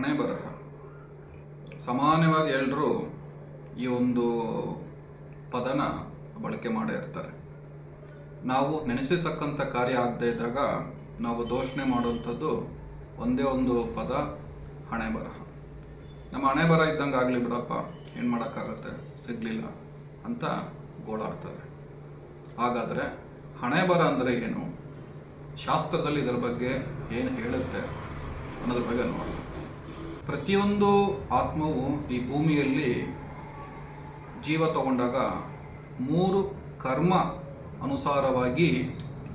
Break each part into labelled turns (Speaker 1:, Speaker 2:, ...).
Speaker 1: ಹಣೆ ಬರಹ ಸಾಮಾನ್ಯವಾಗಿ ಎಲ್ಲರೂ ಈ ಒಂದು ಪದನ ಬಳಕೆ ಮಾಡೇ ಇರ್ತಾರೆ. ನಾವು ನೆನೆಸಿರ್ತಕ್ಕಂಥ ಕಾರ್ಯ ಆಗದೇ ಇದ್ದಾಗ ನಾವು ದೋಷಣೆ ಮಾಡುವಂಥದ್ದು ಒಂದೇ ಒಂದು ಪದ ಹಣೆ ಬರಹ ನಮ್ಮ ಹಣೆ ಬರ ಇದ್ದಂಗೆ ಆಗಲಿ ಬಿಡಪ್ಪ, ಏನು ಮಾಡೋಕ್ಕಾಗತ್ತೆ? ಸಿಗಲಿಲ್ಲ ಅಂತ ಗೋಳಾಡ್ತಾರೆ. ಹಾಗಾದರೆ ಹಣೆ ಬರ ಅಂದರೆ ಏನು? ಶಾಸ್ತ್ರದಲ್ಲಿ ಇದರ ಬಗ್ಗೆ ಏನು ಹೇಳುತ್ತೆ ಅನ್ನೋದ್ರ ಬಗ್ಗೆ ನೋಡೋಣ. ಪ್ರತಿಯೊಂದು ಆತ್ಮವು ಈ ಭೂಮಿಯಲ್ಲಿ ಜೀವ ತಗೊಂಡಾಗ ಮೂರು ಕರ್ಮ ಅನುಸಾರವಾಗಿ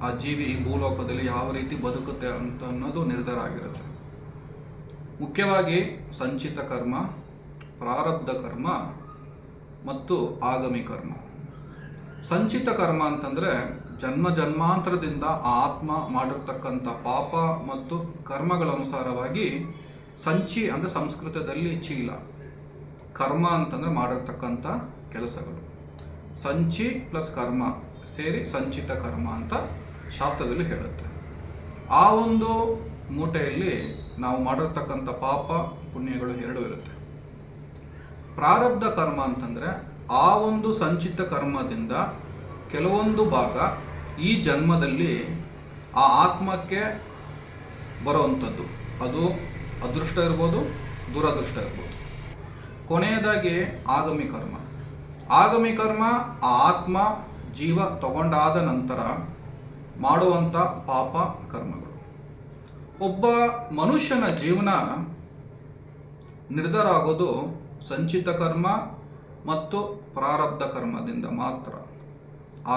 Speaker 1: ಆ ಜೀವಿ ಭೂಲೋಕದಲ್ಲಿ ಯಾವ ರೀತಿ ಬದುಕುತ್ತೆ ಅಂತ ಅನ್ನೋದು ನಿರ್ಧಾರ ಆಗಿರುತ್ತೆ. ಮುಖ್ಯವಾಗಿ ಸಂಚಿತ ಕರ್ಮ, ಪ್ರಾರಬ್ಧ ಕರ್ಮ ಮತ್ತು ಆಗಮಿ ಕರ್ಮ. ಸಂಚಿತ ಕರ್ಮ ಅಂತಂದರೆ ಜನ್ಮ ಜನ್ಮಾಂತರದಿಂದ ಆ ಆತ್ಮ ಮಾಡಿರ್ತಕ್ಕಂಥ ಪಾಪ ಮತ್ತು ಕರ್ಮಗಳ ಅನುಸಾರವಾಗಿ ಸಂಚಿ ಅಂದರೆ ಸಂಸ್ಕೃತದಲ್ಲಿ ಚೀಲ. ಕರ್ಮ ಅಂತಂದರೆ ಮಾಡಿರ್ತಕ್ಕಂಥ ಕೆಲಸಗಳು. ಸಂಚಿ ಪ್ಲಸ್ ಕರ್ಮ ಸೇರಿ ಸಂಚಿತ ಕರ್ಮ ಅಂತ ಶಾಸ್ತ್ರದಲ್ಲಿ ಹೇಳುತ್ತೆ. ಆ ಒಂದು ಮೂಟೆಯಲ್ಲಿ ನಾವು ಮಾಡಿರ್ತಕ್ಕಂಥ ಪಾಪ ಪುಣ್ಯಗಳು ಎರಡು ಇರುತ್ತೆ. ಪ್ರಾರಬ್ಧ ಕರ್ಮ ಅಂತಂದರೆ ಆ ಒಂದು ಸಂಚಿತ ಕರ್ಮದಿಂದ ಕೆಲವೊಂದು ಭಾಗ ಈ ಜನ್ಮದಲ್ಲಿ ಆ ಆತ್ಮಕ್ಕೆ ಬರುವಂಥದ್ದು. ಅದು ಅದೃಷ್ಟ ಇರ್ಬೋದು, ದುರದೃಷ್ಟ ಇರ್ಬೋದು. ಕೊನೆಯದಾಗಿ ಆಗಮಿ ಕರ್ಮ. ಆಗಮಿ ಕರ್ಮ ಆ ಆತ್ಮ ಜೀವ ತಗೊಂಡಾದ ನಂತರ ಮಾಡುವಂಥ ಪಾಪ ಕರ್ಮಗಳು. ಒಬ್ಬ ಮನುಷ್ಯನ ಜೀವನ ನಿರ್ಧಾರ ಆಗೋದು ಸಂಚಿತ ಕರ್ಮ ಮತ್ತು ಪ್ರಾರಬ್ಧ ಕರ್ಮದಿಂದ ಮಾತ್ರ.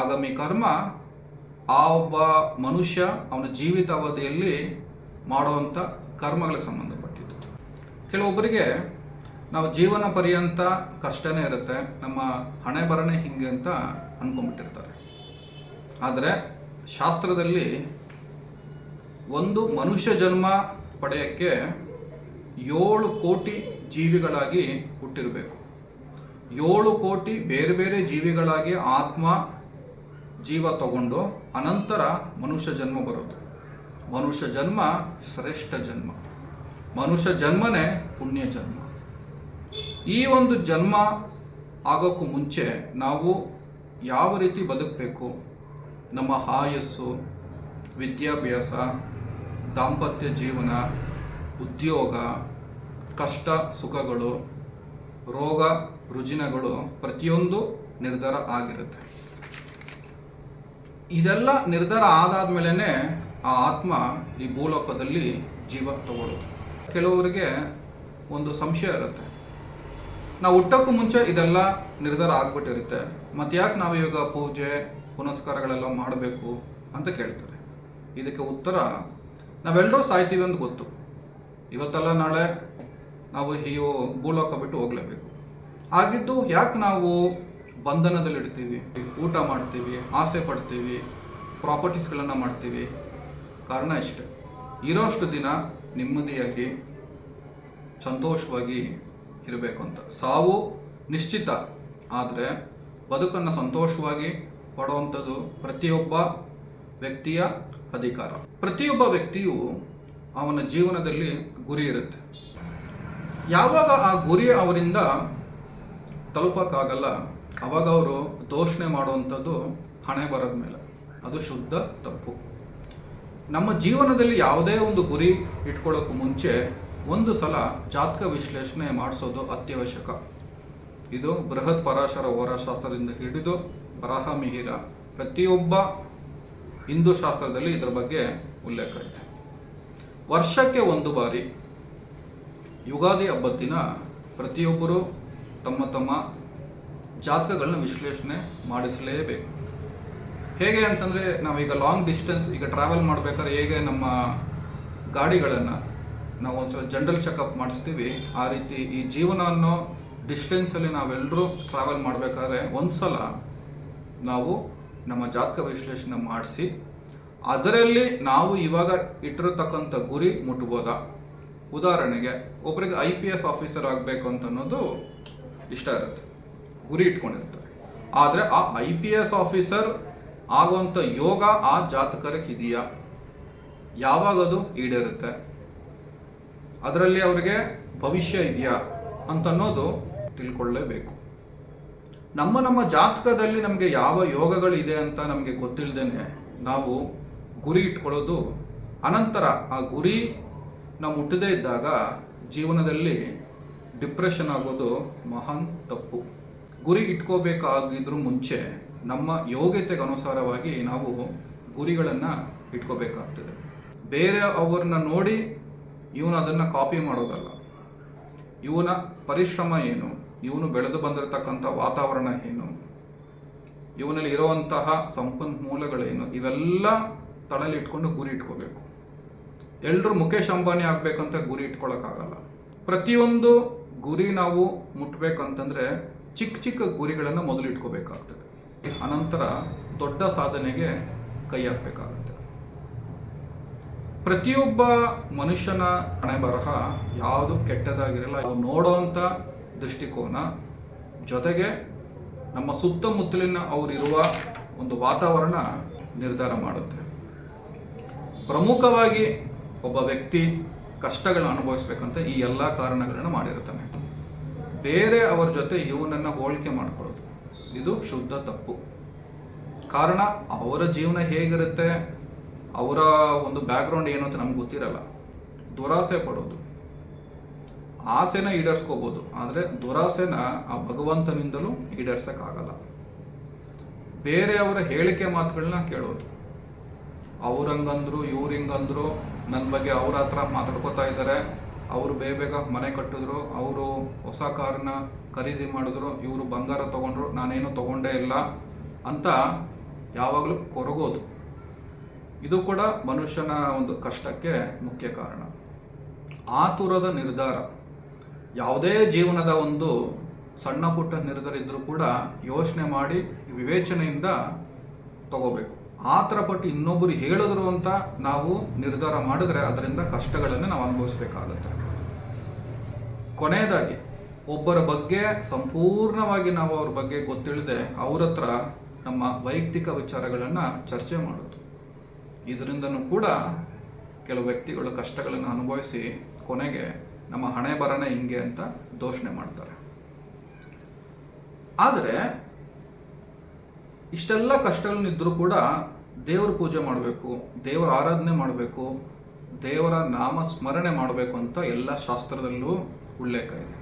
Speaker 1: ಆಗಮಿ ಕರ್ಮ ಆ ಒಬ್ಬ ಮನುಷ್ಯ ಅವನ ಜೀವಿತಾವಧಿಯಲ್ಲಿ ಮಾಡುವಂಥ ಕರ್ಮಗಳಿಗೆ ಸಂಬಂಧಪಟ್ಟಿದ್ದು ಕೆಲವೊಬ್ಬರಿಗೆ ನಾವು ಜೀವನ ಪರ್ಯಂತ ಕಷ್ಟನೇ ಇರುತ್ತೆ, ನಮ್ಮ ಹಣೆ ಬರಣೆ ಹಿಂಗೆ ಅಂತ ಅಂದ್ಕೊಂಡ್ಬಿಟ್ಟಿರ್ತಾರೆ ಆದರೆ ಶಾಸ್ತ್ರದಲ್ಲಿ ಒಂದು ಮನುಷ್ಯ ಜನ್ಮ ಪಡೆಯೋಕ್ಕೆ ಏಳು ಕೋಟಿ ಜೀವಿಗಳಾಗಿ ಹುಟ್ಟಿರಬೇಕು. ಏಳು ಕೋಟಿ ಬೇರೆ ಬೇರೆ ಜೀವಿಗಳಾಗಿ ಆತ್ಮ, ಜೀವ ತಗೊಂಡು ಅನಂತರ ಮನುಷ್ಯ ಜನ್ಮ ಬರೋದು ಮನುಷ್ಯ ಜನ್ಮ ಶ್ರೇಷ್ಠ ಜನ್ಮ. ಮನುಷ್ಯ ಜನ್ಮನೇ ಪುಣ್ಯ ಜನ್ಮ. ಈ ಒಂದು ಜನ್ಮ ಆಗೋಕ್ಕೂ ಮುಂಚೆ ನಾವು ಯಾವ ರೀತಿ ಬದುಕಬೇಕು? ನಮ್ಮ ಆಯಸ್ಸು, ವಿದ್ಯಾಭ್ಯಾಸ, ದಾಂಪತ್ಯ ಜೀವನ, ಉದ್ಯೋಗ, ಕಷ್ಟ, ಸುಖಗಳು, ರೋಗ, ರುಜಿನಗಳು ಪ್ರತಿಯೊಂದು ನಿರ್ಧಾರ ಆಗಿರುತ್ತೆ. ಇದೆಲ್ಲ ನಿರ್ಧಾರ ಆದಾದ್ಮೇಲೆ ಆ ಆತ್ಮ ಈ ಭೂಲೋಕದಲ್ಲಿ ಜೀವ ತಗೊಳ್ಳೋದು ಕೆಲವರಿಗೆ ಒಂದು ಸಂಶಯ ಇರುತ್ತೆ. ನಾವು ಹುಟ್ಟಕ್ಕೂ ಮುಂಚೆ ಇದೆಲ್ಲ ನಿರ್ಧಾರ ಆಗ್ಬಿಟ್ಟಿರುತ್ತೆ. ಮತ್ತೆ ಯಾಕೆ ನಾವು ಇವಾಗ ಪೂಜೆ, ಪುನಸ್ಕಾರಗಳೆಲ್ಲ ಮಾಡಬೇಕು ಅಂತ ಕೇಳ್ತಾರೆ. ಇದಕ್ಕೆ ಉತ್ತರ ನಾವೆಲ್ಲರೂ ಸಾಯ್ತೀವಿ ಅಂತ ಗೊತ್ತು. ಇವತ್ತೆಲ್ಲ ನಾಳೆ ನಾವು ಈ ಭೂಲೋಕ ಬಿಟ್ಟು ಹೋಗ್ಲೇಬೇಕು. ಆಗಿದ್ದು ಯಾಕೆ ನಾವು ಬಂಧನದಲ್ಲಿ ಇಡ್ತೀವಿ, ಊಟ ಮಾಡ್ತೀವಿ, ಆಸೆ ಪಡ್ತೀವಿ, ಪ್ರಾಪರ್ಟೀಸ್ಗಳನ್ನು ಮಾಡ್ತೀವಿ? ಕಾರಣ ಇಷ್ಟೆ. ಇರೋಷ್ಟು ದಿನ ನೆಮ್ಮದಿಯಾಗಿ, ಸಂತೋಷವಾಗಿ ಇರಬೇಕು ಅಂತ ಸಾವು ನಿಶ್ಚಿತ, ಆದರೆ ಬದುಕನ್ನು ಸಂತೋಷವಾಗಿ ಪಡುವಂಥದ್ದು ಪ್ರತಿಯೊಬ್ಬ ವ್ಯಕ್ತಿಯ ಅಧಿಕಾರ. ಪ್ರತಿಯೊಬ್ಬ ವ್ಯಕ್ತಿಯು ಅವನ ಜೀವನದಲ್ಲಿ ಗುರಿ ಇರುತ್ತೆ. ಯಾವಾಗ ಆ ಗುರಿ ಅವರಿಂದ ತಲುಪಕ್ಕಾಗಲ್ಲ, ಅವಾಗ ಅವರು ದೋಷಣೆ ಮಾಡುವಂಥದ್ದು ಹಣೆ ಬರದ ಮೇಲೆ ಅದು ಶುದ್ಧ ತಪ್ಪು. ನಮ್ಮ ಜೀವನದಲ್ಲಿ ಯಾವುದೇ ಒಂದು ಗುರಿ ಇಟ್ಕೊಳ್ಳೋಕ್ಕೂ ಮುಂಚೆ ಒಂದು ಸಲ ಜಾತಕ ವಿಶ್ಲೇಷಣೆ ಮಾಡಿಸೋದು ಅತ್ಯವಶ್ಯಕ. ಇದು ಬೃಹತ್ ಪರಾಶರ ಹೋರಾಶಾಸ್ತ್ರದಿಂದ ಹಿಡಿದು ಬರಹ ಮಿಹಿರ ಪ್ರತಿಯೊಬ್ಬ ಹಿಂದೂ ಶಾಸ್ತ್ರದಲ್ಲಿ ಇದರ ಬಗ್ಗೆ ಉಲ್ಲೇಖ ಇದೆ. ವರ್ಷಕ್ಕೆ ಒಂದು ಬಾರಿ ಯುಗಾದಿ ಹಬ್ಬದ ದಿನ ಪ್ರತಿಯೊಬ್ಬರು ತಮ್ಮ ತಮ್ಮ ಜಾತಕಗಳನ್ನ ವಿಶ್ಲೇಷಣೆ ಮಾಡಿಸಲೇಬೇಕು. ಹೇಗೆ ಅಂತಂದರೆ ನಾವೀಗ ಲಾಂಗ್ ಡಿಸ್ಟೆನ್ಸ್ ಈಗ ಟ್ರಾವೆಲ್ ಮಾಡಬೇಕಾದ್ರೆ ಹೇಗೆ ನಮ್ಮ ಗಾಡಿಗಳನ್ನು ನಾವು ಒಂದ್ಸಲ ಜನರಲ್ ಚೆಕಪ್ ಮಾಡಿಸ್ತೀವಿ. ಆ ರೀತಿ ಈ ಜೀವನ ಅನ್ನೋ ಡಿಸ್ಟೆನ್ಸಲ್ಲಿ ನಾವೆಲ್ಲರೂ ಟ್ರಾವೆಲ್ ಮಾಡಬೇಕಾದ್ರೆ ಒಂದು ಸಲ ನಾವು ನಮ್ಮ ಜಾತಕ ವಿಶ್ಲೇಷಣೆ ಮಾಡಿಸಿ, ಅದರಲ್ಲಿ ನಾವು ಇವಾಗ ಇಟ್ಟಿರತಕ್ಕಂಥ ಗುರಿ ಮುಟ್ಬೋದಾ? ಉದಾಹರಣೆಗೆ ಒಬ್ಬರಿಗೆ ಐ ಪಿ ಎಸ್ ಆಫೀಸರ್ ಆಗಬೇಕು ಅಂತ ಅನ್ನೋದು ಇಷ್ಟ ಇರುತ್ತೆ. ಗುರಿ ಇಟ್ಕೊಂಡಿರ್ತಾರೆ. ಆದರೆ ಆ ಐ ಪಿ ಎಸ್ ಆಫೀಸರ್ ಆಗುವಂಥ ಯೋಗ ಆ ಜಾತಕರಿಗೆ ಇದೆಯಾ? ಯಾವಾಗ ಅದು ಈಡೇರುತ್ತೆ. ಅದರಲ್ಲಿ ಅವರಿಗೆ ಭವಿಷ್ಯ ಇದೆಯಾ ಅಂತನ್ನೋದು ತಿಳ್ಕೊಳ್ಳೇಬೇಕು. ನಮ್ಮ ನಮ್ಮ ಜಾತಕದಲ್ಲಿ ನಮಗೆ ಯಾವ ಯೋಗಗಳಿದೆ ಅಂತ ನಮಗೆ ಗೊತ್ತಿಲ್ಲದೇನೆ ನಾವು ಗುರಿ ಇಟ್ಕೊಳ್ಳೋದು ಅನಂತರ ಆ ಗುರಿ ನಾವು ಮುಟ್ಟದೇ ಇದ್ದಾಗ ಜೀವನದಲ್ಲಿ ಡಿಪ್ರೆಷನ್ ಆಗೋದು ಮಹಾನ್ ತಪ್ಪು. ಗುರಿ ಇಟ್ಕೋಬೇಕಾಗಿದ್ರೂ ಮುಂಚೆ ನಮ್ಮ ಯೋಗ್ಯತೆಗೆ ಅನುಸಾರವಾಗಿ ನಾವು ಗುರಿಗಳನ್ನು ಇಟ್ಕೋಬೇಕಾಗ್ತದೆ. ಬೇರೆ ಅವ್ರನ್ನ ನೋಡಿ ಇವನು ಅದನ್ನು ಕಾಪಿ ಮಾಡೋದಲ್ಲ. ಇವನ ಪರಿಶ್ರಮ ಏನು? ಇವನು ಬೆಳೆದು ಬಂದಿರತಕ್ಕಂಥ ವಾತಾವರಣ ಏನು? ಇವನಲ್ಲಿ ಇರುವಂತಹ ಸಂಪನ್ಮೂಲಗಳೇನು? ಇವೆಲ್ಲ ತಳಲಿ ಇಟ್ಕೊಂಡು ಗುರಿ ಇಟ್ಕೋಬೇಕು. ಎಲ್ಲರೂ ಮುಖೇಶ್ ಅಂಬಾನಿ ಆಗಬೇಕಂತ ಗುರಿ ಇಟ್ಕೊಳಕ್ಕಾಗಲ್ಲ. ಪ್ರತಿಯೊಂದು ಗುರಿ ನಾವು ಮುಟ್ಬೇಕಂತಂದ್ರೆ ಚಿಕ್ಕ ಚಿಕ್ಕ ಗುರಿಗಳನ್ನು ಮೊದಲು ಇಟ್ಕೋಬೇಕಾಗ್ತದೆ. ಅನಂತರ ದೊಡ್ಡ ಸಾಧನೆಗೆ ಕೈ ಹಾಕಬೇಕಾಗುತ್ತೆ. ಪ್ರತಿಯೊಬ್ಬ ಮನುಷ್ಯನ ಹಣೆ ಬರಹ ಯಾವುದು ಕೆಟ್ಟದಾಗಿರಲ್ಲ. ನೋಡೋವಂಥ ದೃಷ್ಟಿಕೋನ ಜೊತೆಗೆ ನಮ್ಮ ಸುತ್ತಮುತ್ತಲಿನ ಅವರಿರುವ ಒಂದು ವಾತಾವರಣ ನಿರ್ಧಾರ ಮಾಡುತ್ತೆ. ಪ್ರಮುಖವಾಗಿ ಒಬ್ಬ ವ್ಯಕ್ತಿ ಕಷ್ಟಗಳನ್ನು ಅನುಭವಿಸ್ಬೇಕಂತ ಈ ಎಲ್ಲ ಕಾರಣಗಳನ್ನು ಮಾಡಿರ್ತಾನೆ. ಬೇರೆ ಅವರ ಜೊತೆ ಇವನನ್ನು ಹೋಲಿಕೆ ಮಾಡ್ಕೊಳ್ಳೋದು. ಇದು ಶುದ್ಧ ತಪ್ಪು. ಕಾರಣ, ಅವರ ಜೀವನ ಹೇಗಿರುತ್ತೆ, ಅವರ ಒಂದು ಬ್ಯಾಕ್ಗ್ರೌಂಡ್ ಏನು ಅಂತ ನಮ್ಗೆ ಗೊತ್ತಿರಲ್ಲ. ದುರಾಸೆ ಪಡೋದು. ಆಸೆನ ಈಡೇರಿಸ್ಕೋಬೋದು, ಆದರೆ ದುರಾಸೆನ ಆ ಭಗವಂತನಿಂದಲೂ ಈಡೇರ್ಸೋಕ್ಕಾಗಲ್ಲ. ಬೇರೆಯವರ ಹೇಳಿಕೆ ಮಾತುಗಳನ್ನ ಕೇಳೋದು. ಅವ್ರಂಗಂದ್ರು, ಇವ್ರಿಂಗಂದ್ರು ನನ್ನ ಬಗ್ಗೆ ಅವ್ರ ಹತ್ರ ಮಾತಾಡ್ಕೋತಾ ಇದ್ದಾರೆ ಅವರು ಬೇಗ ಬೇಗ ಮನೆ ಕಟ್ಟಿದ್ರು, ಅವರು ಹೊಸ ಕಾರನ್ನ ಖರೀದಿ ಮಾಡಿದ್ರು, ಇವರು ಬಂಗಾರ ತಗೊಂಡ್ರು, ನಾನೇನು ತಗೊಂಡೇ ಇಲ್ಲ ಅಂತ ಯಾವಾಗಲೂ ಕೊರಗೋದು. ಇದು ಕೂಡ ಮನುಷ್ಯನ ಒಂದು ಕಷ್ಟಕ್ಕೆ ಮುಖ್ಯ ಕಾರಣ. ಆತುರದ ನಿರ್ಧಾರ. ಯಾವುದೇ ಜೀವನದ ಒಂದು ಸಣ್ಣ ಪುಟ್ಟ ನಿರ್ಧಾರ ಇದ್ದರೂ ಕೂಡ ಯೋಚನೆ ಮಾಡಿ ವಿವೇಚನೆಯಿಂದ ತಗೋಬೇಕು. ಆತರ ಪಟ್ಟು ಇನ್ನೊಬ್ಬರು ಹೇಳಿದ್ರು ಅಂತ ನಾವು ನಿರ್ಧಾರ ಮಾಡಿದ್ರೆ ಅದರಿಂದ ಕಷ್ಟಗಳನ್ನು ನಾವು ಅನುಭವಿಸ್ಬೇಕಾಗತ್ತೆ. ಕೊನೆಯದಾಗಿ, ಒಬ್ಬರ ಬಗ್ಗೆ ಸಂಪೂರ್ಣವಾಗಿ ನಾವು ಅವ್ರ ಬಗ್ಗೆ ಗೊತ್ತಿಲ್ಲದೆ ಅವ್ರ ಹತ್ರ ನಮ್ಮ ವೈಯಕ್ತಿಕ ವಿಚಾರಗಳನ್ನು ಚರ್ಚೆ ಮಾಡೋದು. ಇದರಿಂದನೂ ಕೂಡ ಕೆಲವು ವ್ಯಕ್ತಿಗಳು ಕಷ್ಟಗಳನ್ನು ಅನುಭವಿಸಿ ಕೊನೆಗೆ ನಮ್ಮ ಹಣೆ ಬರನೇ ಹಿಂಗೆ ಅಂತ ದೋಷಣೆ ಮಾಡ್ತಾರೆ. ಆದರೆ, ಇಷ್ಟೆಲ್ಲ ಕಷ್ಟಗಳನ್ನಿದ್ದರೂ ಕೂಡ ದೇವ್ರ ಪೂಜೆ ಮಾಡಬೇಕು, ದೇವರ ಆರಾಧನೆ ಮಾಡಬೇಕು, ದೇವರ ನಾಮ ಸ್ಮರಣೆ ಮಾಡಬೇಕು ಅಂತ ಎಲ್ಲ ಶಾಸ್ತ್ರದಲ್ಲೂ ಉಲ್ಲೇಖ ಇದೆ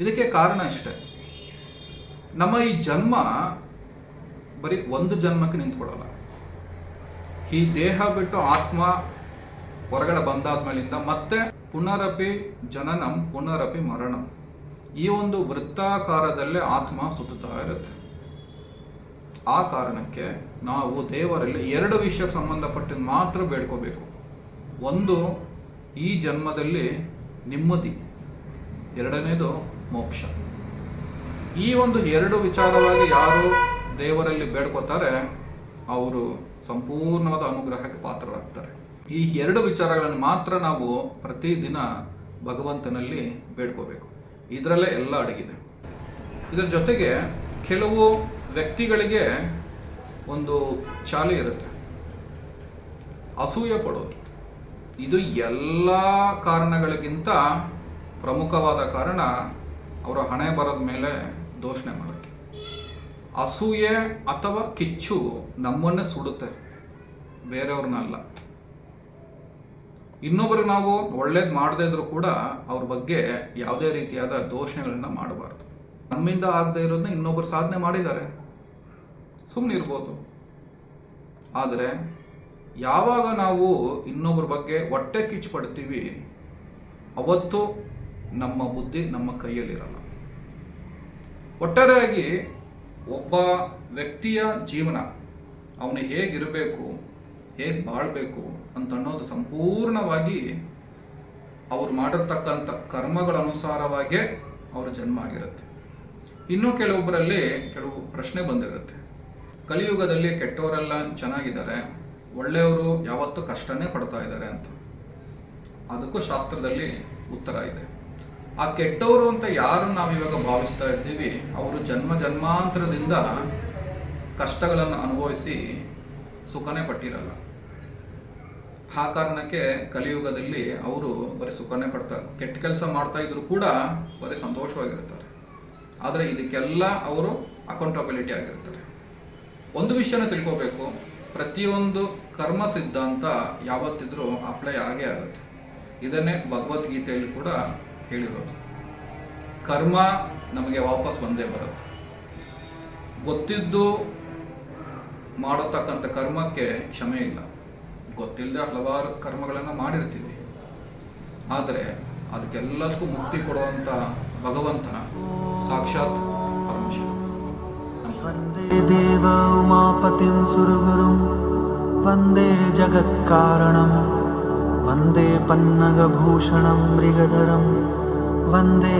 Speaker 1: ಇದಕ್ಕೆ ಕಾರಣ ಇಷ್ಟೇ. ನಮ್ಮ ಈ ಜನ್ಮ ಬರೀ ಒಂದು ಜನ್ಮಕ್ಕೆ ನಿಂತ್ಕೊಳ್ಳಲ್ಲ ಈ ದೇಹ ಬಿಟ್ಟು ಆತ್ಮ ಹೊರಗಡೆ ಬಂದಾದ್ಮೇಲಿಂದ ಮತ್ತೆ ಪುನರಪಿ ಜನನಂ, ಪುನರಪಿ ಮರಣಂ. ಈ ಒಂದು ವೃತ್ತಾಕಾರದಲ್ಲೇ ಆತ್ಮ ಸುತ್ತುತ್ತಾ ಇರುತ್ತೆ. ಆ ಕಾರಣಕ್ಕೆ ನಾವು ದೇವರಲ್ಲಿ ಎರಡು ವಿಷಯಕ್ಕೆ ಸಂಬಂಧಪಟ್ಟಿದ್ದು ಮಾತ್ರ ಬೇಡ್ಕೋಬೇಕು. ಒಂದು, ಈ ಜನ್ಮದಲ್ಲಿ ನೆಮ್ಮದಿ. ಎರಡನೇದು ಮೋಕ್ಷ. ಈ ಒಂದು ಎರಡು ವಿಚಾರವಾಗಿ ಯಾರು ದೇವರಲ್ಲಿ ಬೇಡ್ಕೋತಾರೆ, ಅವರು ಸಂಪೂರ್ಣವಾದ ಅನುಗ್ರಹಕ್ಕೆ ಪಾತ್ರರಾಗ್ತಾರೆ. ಈ ಎರಡು ವಿಚಾರಗಳನ್ನು ಮಾತ್ರ ನಾವು ಪ್ರತಿದಿನ ಭಗವಂತನಲ್ಲಿ ಬೇಡ್ಕೋಬೇಕು. ಇದರಲ್ಲೇ ಎಲ್ಲ ಅಡಗಿದೆ. ಇದರ ಜೊತೆಗೆ ಕೆಲವು ವ್ಯಕ್ತಿಗಳಿಗೆ ಒಂದು ಚಾಲೆ ಇರುತ್ತೆ. ಅಸೂಯೆ ಪಡೋದು. ಇದು ಎಲ್ಲ ಕಾರಣಗಳಿಗಿಂತ ಪ್ರಮುಖವಾದ ಕಾರಣ ಅವರ ಹಣೆ ಬರದ ಮೇಲೆ ದೋಷಣೆ ಮಾಡೋಕ್ಕೆ. ಅಸೂಯೆ ಅಥವಾ ಕಿಚ್ಚು ನಮ್ಮನ್ನೇ ಸುಡುತ್ತೆ ಬೇರೆಯವ್ರನ್ನಲ್ಲ ಇನ್ನೊಬ್ಬರು ನಾವು ಒಳ್ಳೇದು ಮಾಡದೇ ಇದ್ರೂ ಕೂಡ ಅವ್ರ ಬಗ್ಗೆ ಯಾವುದೇ ರೀತಿಯಾದ ದೋಷಣೆಗಳನ್ನ ಮಾಡಬಾರ್ದು. ನಮ್ಮಿಂದ ಆಗದೆ ಇರೋದನ್ನ ಇನ್ನೊಬ್ಬರು ಸಾಧನೆ ಮಾಡಿದ್ದಾರೆ. ಸುಮ್ಮನೆ ಇರ್ಬೋದು. ಆದರೆ ಯಾವಾಗ ನಾವು ಇನ್ನೊಬ್ಬರ ಬಗ್ಗೆ ಹೊಟ್ಟೆ ಕಿಚ್ಚು ಪಡ್ತೀವಿ, ಅವತ್ತು ನಮ್ಮ ಬುದ್ಧಿ ನಮ್ಮ ಕೈಯಲ್ಲಿರಲ್ಲ. ಒಟ್ಟಾರೆಯಾಗಿ ಒಬ್ಬ ವ್ಯಕ್ತಿಯ ಜೀವನ, ಅವನು ಹೇಗಿರಬೇಕು, ಹೇಗೆ ಬಾಳಬೇಕು ಅಂತ ಅನ್ನೋದು ಸಂಪೂರ್ಣವಾಗಿ ಅವ್ರು ಮಾಡಿರ್ತಕ್ಕಂಥ ಕರ್ಮಗಳ ಅನುಸಾರವಾಗೇ ಅವರ ಜನ್ಮ ಆಗಿರುತ್ತೆ. ಇನ್ನೂ ಕೆಲವೊಬ್ಬರಲ್ಲಿ ಕೆಲವು ಪ್ರಶ್ನೆ ಬಂದಿರುತ್ತೆ. ಕಲಿಯುಗದಲ್ಲಿ ಕೆಟ್ಟವರೆಲ್ಲ ಚೆನ್ನಾಗಿದ್ದಾರೆ, ಒಳ್ಳೆಯವರು ಯಾವತ್ತೂ ಕಷ್ಟನೇ ಪಡ್ತಾ ಇದ್ದಾರೆ ಅಂತ. ಅದಕ್ಕೂ ಶಾಸ್ತ್ರದಲ್ಲಿ ಉತ್ತರ ಇದೆ. ಆ ಕೆಟ್ಟವರು ಅಂತ ಯಾರು ನಾವು ಇವಾಗ ಭಾವಿಸ್ತಾ ಇದ್ದೀವಿ, ಅವರು ಜನ್ಮ ಜನ್ಮಾಂತರದಿಂದ ಕಷ್ಟಗಳನ್ನು ಅನುಭವಿಸಿ ಸುಖನೇ ಪಟ್ಟಿರಲ್ಲ. ಆ ಕಾರಣಕ್ಕೆ ಕಲಿಯುಗದಲ್ಲಿ ಅವರು ಬರೀ ಸುಖನೇ ಪಡ್ತಾರೆ ಕೆಟ್ಟ ಕೆಲಸ ಮಾಡ್ತಾ ಇದ್ರು ಕೂಡ ಬರೀ ಸಂತೋಷವಾಗಿರ್ತಾರೆ. ಆದರೆ ಇದಕ್ಕೆಲ್ಲ ಅವರು ಅಕೌಂಟಬಿಲಿಟಿ ಆಗಿರ್ತಾರೆ. ಒಂದು ವಿಷಯನ ತಿಳ್ಕೋಬೇಕು, ಪ್ರತಿಯೊಂದು ಕರ್ಮ ಸಿದ್ಧಾಂತ ಯಾವತ್ತಿದ್ರೂ ಅಪ್ಲೈ ಆಗೇ ಆಗುತ್ತೆ. ಇದನ್ನೇ ಭಗವದ್ಗೀತೆಯಲ್ಲಿ ಕೂಡ ಹೇಳಿರೋದು. ಕರ್ಮ ನಮಗೆ ವಾಪಸ್ ಬಂದೇ ಬರುತ್ತೆ. ಗೊತ್ತಿದ್ದು ಮಾಡತಕ್ಕಂಥ ಕರ್ಮಕ್ಕೆ ಕ್ಷಮೆ ಇಲ್ಲ. ಗೊತ್ತಿಲ್ಲದೆ ಹಲವಾರು ಕರ್ಮಗಳನ್ನು ಮಾಡಿರ್ತೀವಿ. ಆದರೆ ಅದಕ್ಕೆಲ್ಲದಕ್ಕೂ ಮುಕ್ತಿ ಕೊಡುವಂಥ ಭಗವಂತ ಸಾಕ್ಷಾತ್ ಪರಮೇಶ್ವರ
Speaker 2: ವಂದೇ ದೇವ ಉಮಾಪತಿ ಸುರುಗುರುಂ. ವಂದೇ ಜಗತ್ಕಾರಣಂ. ವಂದೇ ಪನ್ನಗಭೂಷಣಂ ಮೃಗಧರಂ. வந்தே